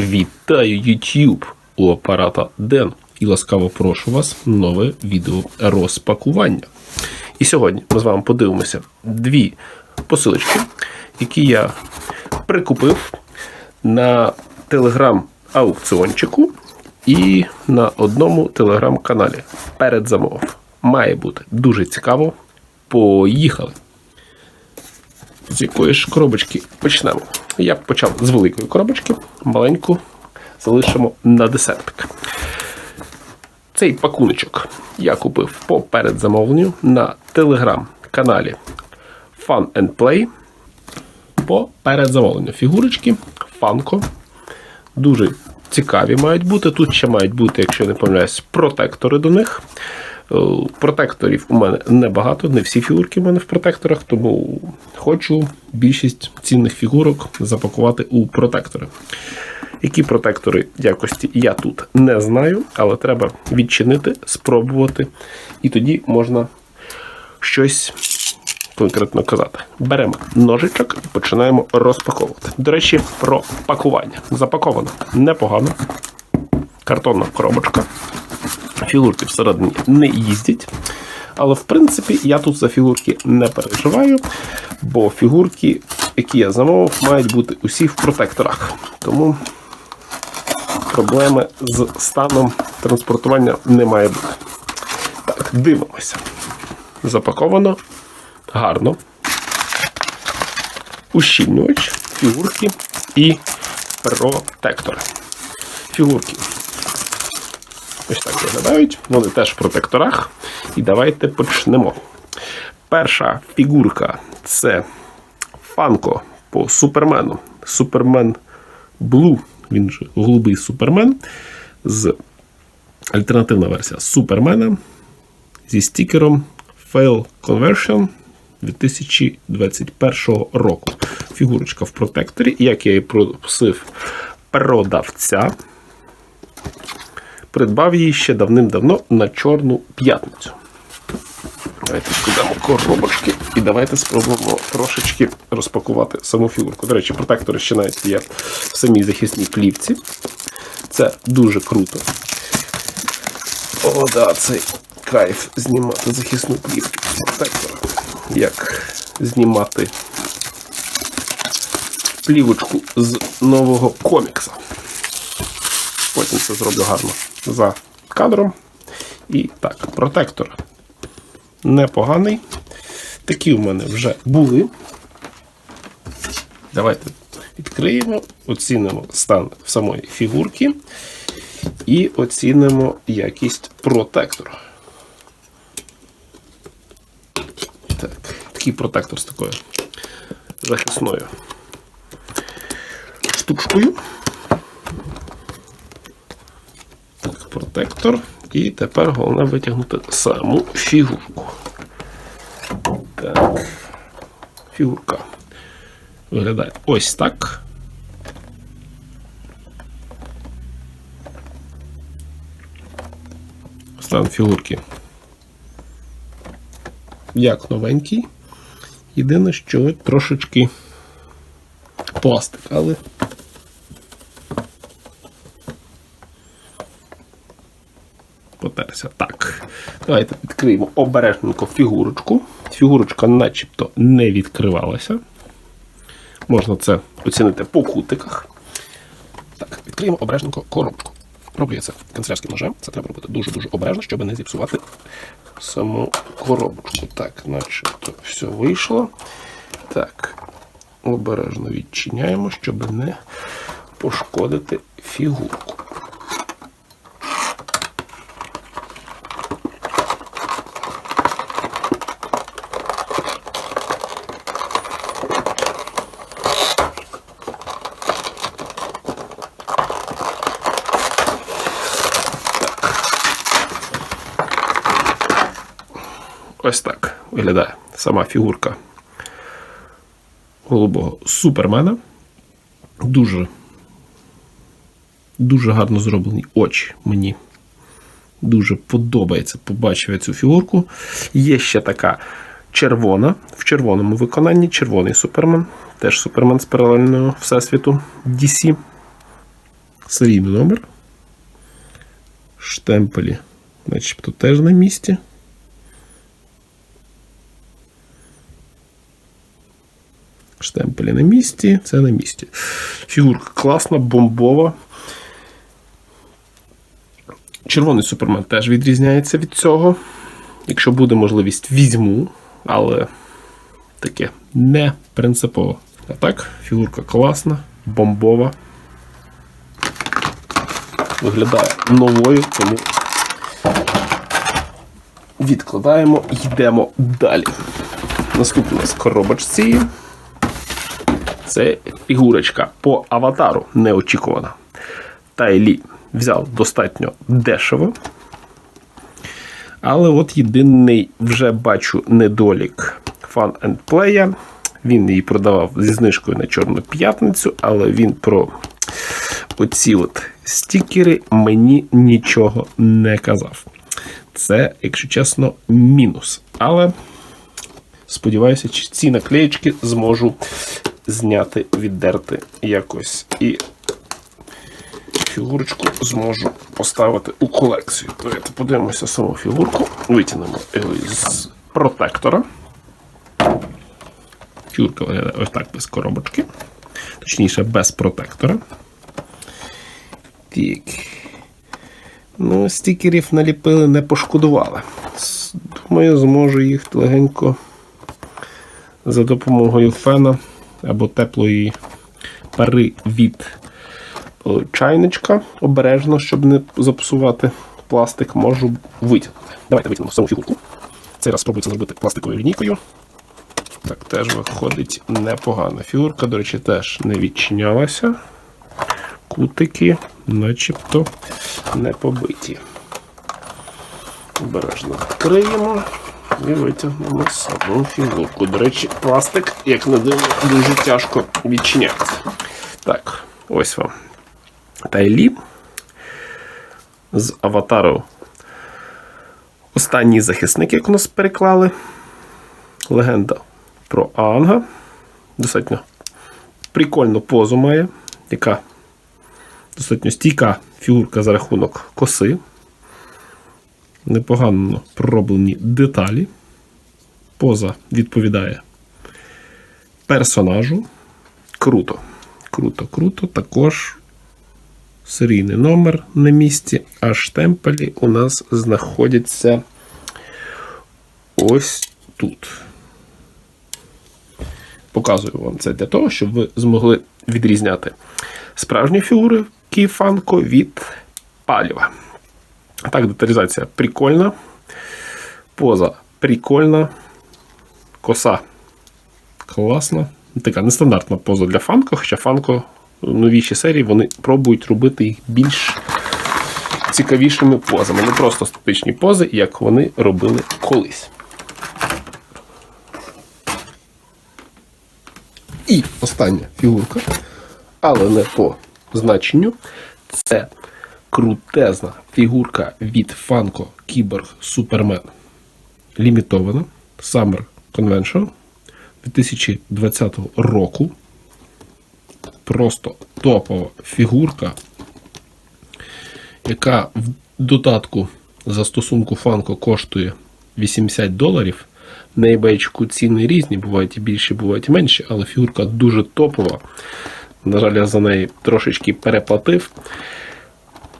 Вітаю YouTube! У апарата Ден і ласкаво прошу вас нове відео розпакування. І сьогодні ми з вами подивимося дві посилочки, які я прикупив на телеграм-аукціончику і на одному телеграм-каналі. Передзамовив. Має бути дуже цікаво. Поїхали! З якої ж коробочки почнемо? Я почав з великої коробочки, маленьку залишимо на десертик. Цей пакуночок я купив по передзамовленню на телеграм-каналі Fun and Play. По передзамовленню фігурочки, фанко. Дуже цікаві мають бути. Тут ще мають бути, якщо я не помиляюсь, протектори до них. Е, Протекторів у мене небагато, не всі фігурки в мене в протекторах, тому хочу більшість цінних фігурок запакувати у протектори. Які протектори якості я тут не знаю, але треба відчинити, спробувати, і тоді можна щось конкретно казати. Беремо ножичок і починаємо розпаковувати. До речі, про пакування. Запаковано непогано. Картонна коробочка. Фігурки всередині не їздять. Але в принципі я тут за фігурки не переживаю, бо фігурки, які я замовив, мають бути усі в протекторах. Тому проблеми з станом транспортування не має бути. Так, дивимося. Запаковано гарно. Ущільнювач, фігурки і протектори. Фігурки ось так виглядають. Вони теж в протекторах. І давайте почнемо. Перша фігурка це фанко по супермену. Супермен Блу, він же голубий супермен. З альтернативна версія Супермена зі стікером Fail Conversion 2021 року. Фігурочка в протекторі, як я і просив продавця. Придбав її ще давним-давно на Чорну п'ятницю. Давайте складемо коробочки і давайте спробуємо трошечки розпакувати саму фігурку. До речі, протектори ще навіть є в самій захисній плівці. Це дуже круто. О, да, цей кайф знімати захисну плівку протектора. Як знімати плівочку з нового комікса. Потім це зроблю гарно за кадром. І так, протектор непоганий. Такі у мене вже були. Давайте відкриємо, оцінимо стан самої фігурки і оцінимо якість протектора. Так, такий протектор з такою захисною штучкою. Протектор. І тепер головне витягнути саму фігурку. Так. Фігурка виглядає ось так. Стан фігурки. Як новенький. Єдине, що трошечки пластик, але потерся. Так. Давайте відкриємо обережненько фігурочку. Фігурочка начебто не відкривалася. Можна це оцінити по кутиках. Так, відкриємо обережненько коробочку. Роблю це канцелярським ножем. Це треба робити дуже-дуже обережно, щоб не зіпсувати саму коробочку. Так, начебто все вийшло. Так, обережно відчиняємо, щоб не пошкодити фігурку. Ось так виглядає сама фігурка голубого супермена. Дуже дуже гарно зроблені очі. Мені дуже подобається. Побачив цю фігурку. Є ще така червона, в червоному виконанні червоний супермен. Теж супермен з паралельного всесвіту DC. Серійний номер. Штемпелі, начебто теж на місці. Штемпелі на місці, це на місці. Фігурка класна, бомбова. Червоний супермен теж відрізняється від цього. Якщо буде можливість, візьму, але таке не принципово. А так, фігурка класна, бомбова. Виглядає новою, тому відкладаємо йдемо далі. Наступна з коробочці. Це фігурочка по аватару неочікувана. Тайлі взяв достатньо дешево. Але от єдиний вже бачу недолік Fun and Play. Він її продавав зі знижкою на Чорну п'ятницю, але він про оці от стікери мені нічого не казав. Це, якщо чесно, мінус. Але сподіваюся, чи ці наклеєчки зможу зняти, віддерти якось. І фігурочку зможу поставити у колекцію. Давайте подивимося саму фігурку. Витягнемо з протектора. Фігурка виглядає ось так без коробочки. Точніше, без протектора. Так. Ну, стікерів наліпили, не пошкодували. Думаю, зможу їх легенько за допомогою фена або теплої пари від е, чайничка обережно, щоб не запсувати пластик, можу витягнути. Давайте витягнемо саму фігурку. Цей раз спробую це зробити пластиковою лінійкою. Так, теж виходить непогано. Фігурка, до речі, теж не відчинялася. Кутики, начебто, не побиті. Обережно відкриємо і витягнемо саму фігурку. До речі, пластик, як на диво, дуже тяжко відчиняється. Так, ось вам. Тайлі з аватару. Останній захисник, як у нас переклали. Легенда про Аанга. Достатньо прикольну позу має, яка достатньо стійка фігурка за рахунок коси. Непогано пророблені деталі. Поза відповідає персонажу. Круто. Круто, круто. Також серійний номер на місці, а штемпелі у нас знаходяться ось тут. Показую вам це для того, щоб ви змогли відрізняти справжні фігури Кіфанко від паліва. Так, деталізація прикольна. Поза прикольна. Коса класна. Така нестандартна поза для фанко, хоча фанко новіші серії вони пробують робити їх більш цікавішими позами. Не просто статичні пози, як вони робили колись. І остання фігурка, але не по значенню. Це крутезна фігурка від Funko Cyborg Superman. Лімітована Summer Convention 2020 року. Просто топова фігурка, яка в додатку застосунку Funko коштує 80 доларів. На eBay ціни різні, бувають і більші, бувають і менші, але фігурка дуже топова. На жаль, я за неї трошечки переплатив,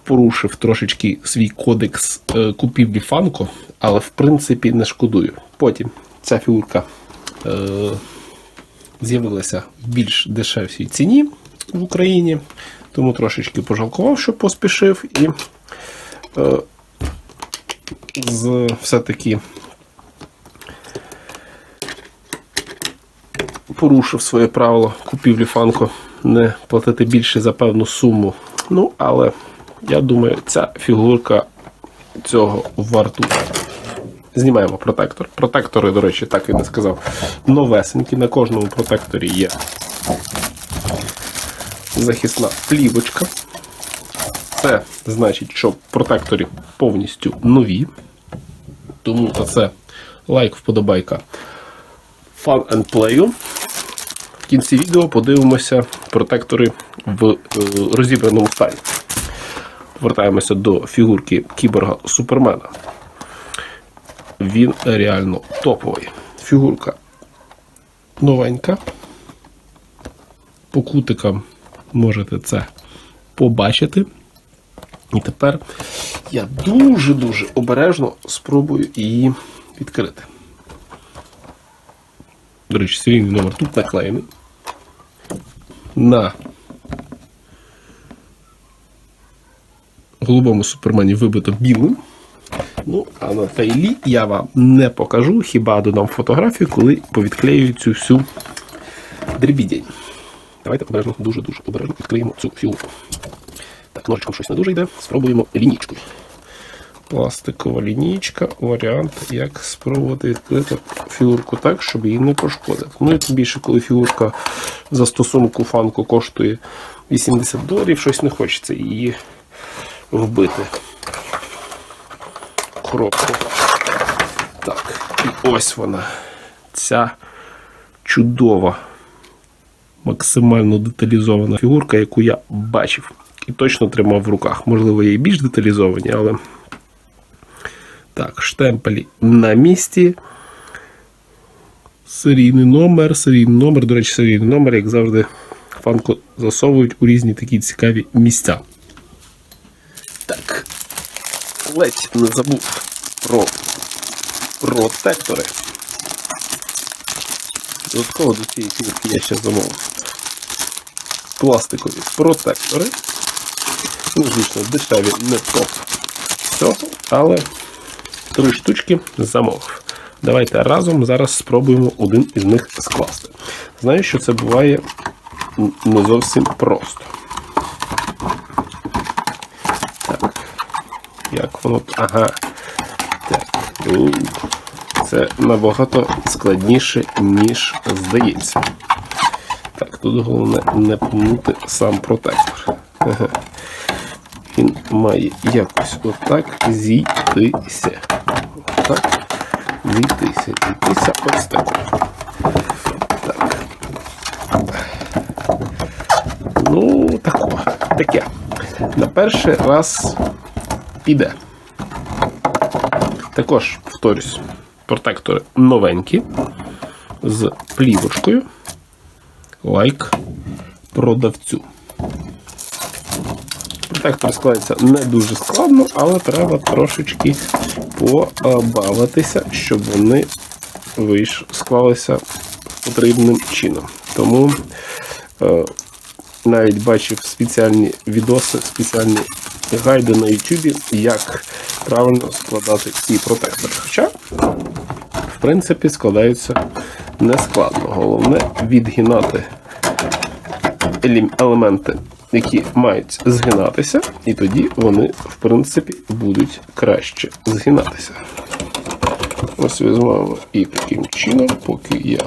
порушив трошечки свій кодекс е, купівлі Фанко, але в принципі не шкодую. Потім ця фігурка е, з'явилася в більш дешевшій ціні в Україні, тому трошечки пожалкував, що поспішив і е, з все-таки порушив своє правило купівлі Фанко не платити більше за певну суму. Ну, але я думаю, ця фігурка цього вартує. Знімаємо протектор. Протектори, до речі, так і не сказав. Новесенькі. На кожному протекторі є захисна плівочка. Це значить, що протектори повністю нові. Тому це лайк, вподобайка. Fun and Play. В кінці відео подивимося протектори в е, розібраному стані. Повертаємося до фігурки кіборга Супермена. Він реально топовий. Фігурка новенька. По кутикам можете це побачити. І тепер я дуже-дуже обережно спробую її відкрити. До речі, серійний номер тут наклеєний. На голубому супермені вибито білим. Ну, а на фейлі я вам не покажу, хіба додам фотографію, коли повідклею цю всю дрібідень. Давайте обережно, дуже-дуже обережно відкриємо цю фігурку. Так, ножичком щось не дуже йде. Спробуємо лінійкою. Пластикова лінійка, варіант, як спробувати відкрити фігурку так, щоб її не пошкодити. Ну і тим більше, коли фігурка за стосунку фанку коштує 80 доларів, щось не хочеться її вбити. Коробку. Так, і ось вона. Ця чудова, максимально деталізована фігурка, яку я бачив і точно тримав в руках. Можливо, є і більш деталізовані, але. Так, штемпелі на місці. Серійний номер, серійний номер, до речі, серійний номер, як завжди, фанко засовують у різні такі цікаві місця. Так. Ледь не забув про протектори. Додатково до цієї фігурки я ще замовив. Пластикові протектори. Ну, звісно, дешеві не топ цього, але три штучки замовив. Давайте разом зараз спробуємо один із них скласти. Знаю, що це буває не зовсім просто. Так. Воно. Ага. Так. Це набагато складніше, ніж здається. Так, тут головне не помнути сам протектор. Ага. Він має якось отак зійтися. Отак. Зійтися, зійтися ось так. Так. Ну, тако. Таке. На перший раз піде. Також, повторюсь, протектори новенькі з плівочкою. Лайк продавцю. Протектор складається не дуже складно, але треба трошечки побавитися, щоб вони вийш... склалися потрібним чином. Тому е, навіть бачив спеціальні відоси, спеціальні гайди на YouTube, як правильно складати ці протектори. Хоча, в принципі, складаються нескладно. Головне відгинати елементи, які мають згинатися, і тоді вони, в принципі, будуть краще згинатися. Ось візьмемо і таким чином, поки я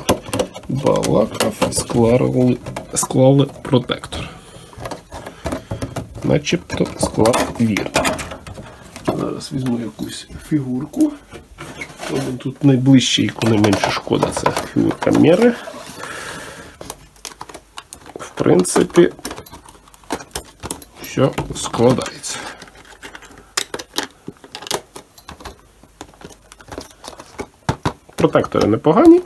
балакав, склали, склали протектор. Начебто склад вірно. Зараз візьму якусь фігурку. Тут найближче, яку найменше шкода, це фігурка міри. В принципі, що складається. Протектори непогані,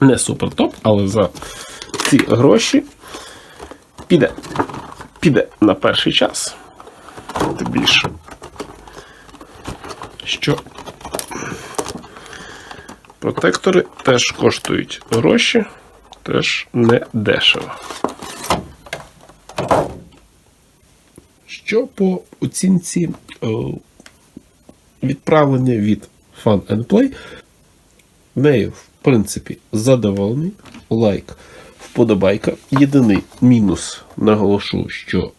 не супер топ, але за ці гроші піде. Піде на перший час. Більше. Що протектори теж коштують гроші, теж не дешево. Що по оцінці відправлення від Fun and Play, нею, в принципі, задоволений. Лайк, вподобайка. Єдиний мінус наголошу, що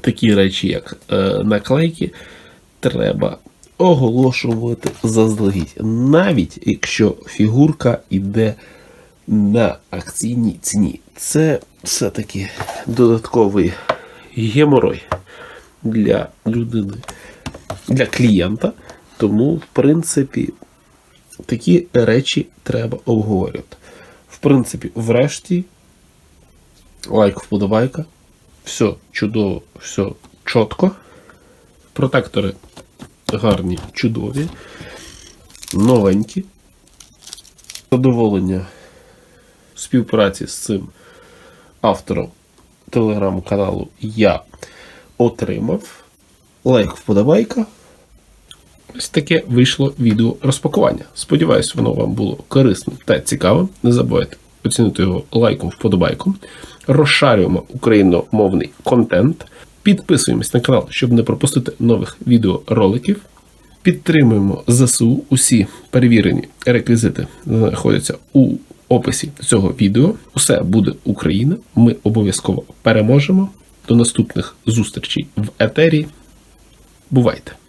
такі речі, як е, наклейки, треба оголошувати заздалегідь. Навіть якщо фігурка йде на акційній ціні. Це все-таки додатковий геморой для людини, для клієнта. Тому, в принципі, такі речі треба обговорювати. В принципі, врешті, лайк, вподобайка. Все чудово, все чітко. Протектори гарні, чудові, новенькі. Задоволення співпраці з цим автором телеграм-каналу я отримав. Лайк вподобайка. Ось таке вийшло відео розпакування. Сподіваюсь, воно вам було корисним та цікавим. Не забувайте оцінити його лайком, вподобайком. Розшарюємо україномовний контент. Підписуємось на канал, щоб не пропустити нових відеороликів. Підтримуємо ЗСУ. Усі перевірені реквізити знаходяться у описі цього відео. Усе буде Україна. Ми обов'язково переможемо. До наступних зустрічей в етері. Бувайте!